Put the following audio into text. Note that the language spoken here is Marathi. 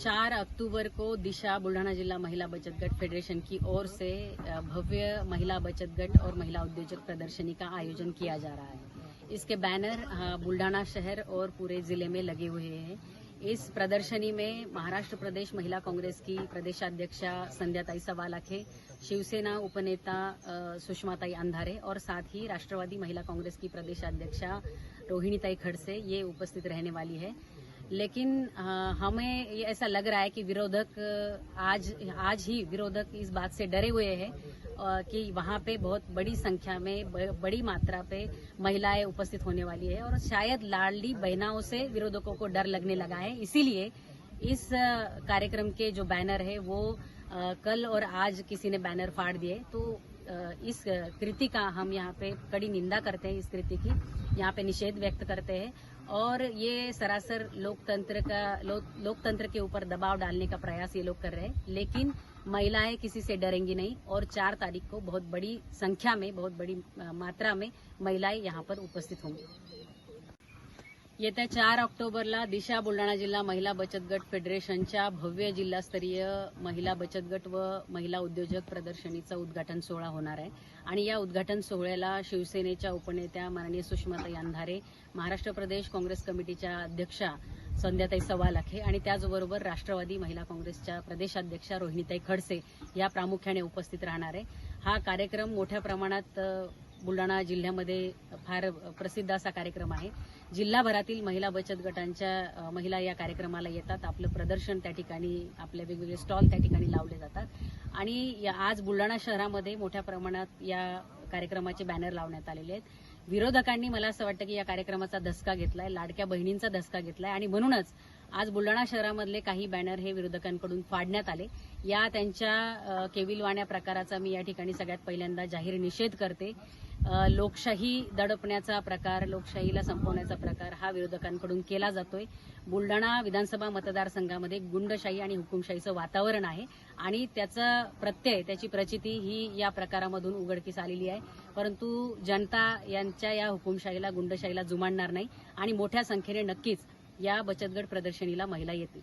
चार अक्टूबर को दिशा बुल्ढाना जिला महिला बचत गट फेडरेशन की ओर से भव्य महिला बचत गट और महिला उद्योजक प्रदर्शनी का आयोजन किया जा रहा है। इसके बैनर बुल्ढाना शहर और पूरे ज़िले में लगे हुए हैं। इस प्रदर्शनी में महाराष्ट्र प्रदेश महिला कांग्रेस की प्रदेशाध्यक्षा संध्याताई सवालाखे शिवसेना उपनेता सुषमाताई अंधारे और साथ ही राष्ट्रवादी महिला कांग्रेस की प्रदेशाध्यक्षा रोहिणीताई खड़से, ये उपस्थित रहने वाली है। लेकिन हमें ऐसा लग रहा है कि विरोधक आज आज ही विरोधक इस बात से डरे हुए हैं कि वहाँ पे बहुत बड़ी संख्या में बड़ी मात्रा पे महिलाएँ उपस्थित होने वाली है और शायद लाडली बहनाओं से विरोधकों को डर लगने लगा है। इसीलिए इस कार्यक्रम के जो बैनर है वो कल और आज किसी ने बैनर फाड़ दिए। तो इस कृति का हम यहाँ पे कड़ी निंदा करते हैं इस कृति की। यहाँ पे निषेध व्यक्त करते हैं। और ये सरासर लोकतंत्र का लो, लोकतंत्र के ऊपर दबाव डालने का प्रयास ये लोग कर रहे हैं। लेकिन महिलाएँ किसी से डरेंगी नहीं और चार तारीख को बहुत बड़ी संख्या में बहुत बड़ी मात्रा में महिलाएँ यहाँ पर उपस्थित होंगी। येत्या चार ऑक्टोबरला दिशा बुलढाणा जिल्हा महिला बचत गट फेडरेशनच्या भव्य जिल्हास्तरीय महिला बचत गट व महिला उद्योजक प्रदर्शनीचा उद्घाटन सोहळा होणार आहे. आणि या उद्घाटन सोहळ्याला शिवसेनेच्या उपनेत्या माननीय सुषमाताई अंधारे महाराष्ट्र प्रदेश काँग्रेस कमिटीच्या अध्यक्षा संध्याताई सवालाखे आणि त्याचबरोबर राष्ट्रवादी महिला काँग्रेसच्या प्रदेशाध्यक्षा रोहिणीताई खडसे या प्रामुख्याने उपस्थित राहणार आहे. हा कार्यक्रम मोठ्या प्रमाणात बुलढाणा जिल्ह्यामध्ये फार प्रसिद्ध असा कार्यक्रम आहे. जिल्हाभरातील महिला बचत गटांच्या महिला या कार्यक्रमाला येतात. आपलं प्रदर्शन त्या ठिकाणी आपले वेगवेगळे स्टॉल त्या ठिकाणी लावले जातात. आणि या- आज बुलढाणा शहरामध्ये मोठ्या प्रमाणात या कार्यक्रमाचे बॅनर लावण्यात आलेले आहेत. विरोधकांनी मला असं वाटतं की या कार्यक्रमाचा धसका घेतलाय लाडक्या बहिणींचा धसका घेतलाय. आणि म्हणूनच आज बुलढाणा शहरामधले काही बॅनर हे विरोधकांकडून फाडण्यात आले. या त्यांच्या केविलवाण्या प्रकाराचा मी या ठिकाणी सगळ्यात पहिल्यांदा जाहीर निषेध करते. लोकशाही दडपण्याचा प्रकार लोकशाहीला संपवण्याचा प्रकार हा विरोधकांकडून केला जातोय. बुलढाणा विधानसभा मतदारसंघामध्ये गुंडशाही आणि हुकुमशाहीचं वातावरण आहे आणि त्याचा प्रत्यय त्याची प्रचिती ही या प्रकारामधून उघडकीस आलेली आहे. परंतु जनता यांच्या या हुकुमशाहीला गुंडशाहीला जुमानणार नाही आणि मोठ्या संख्येने नक्कीच या बचतगट प्रदर्शनीला महिला येतील.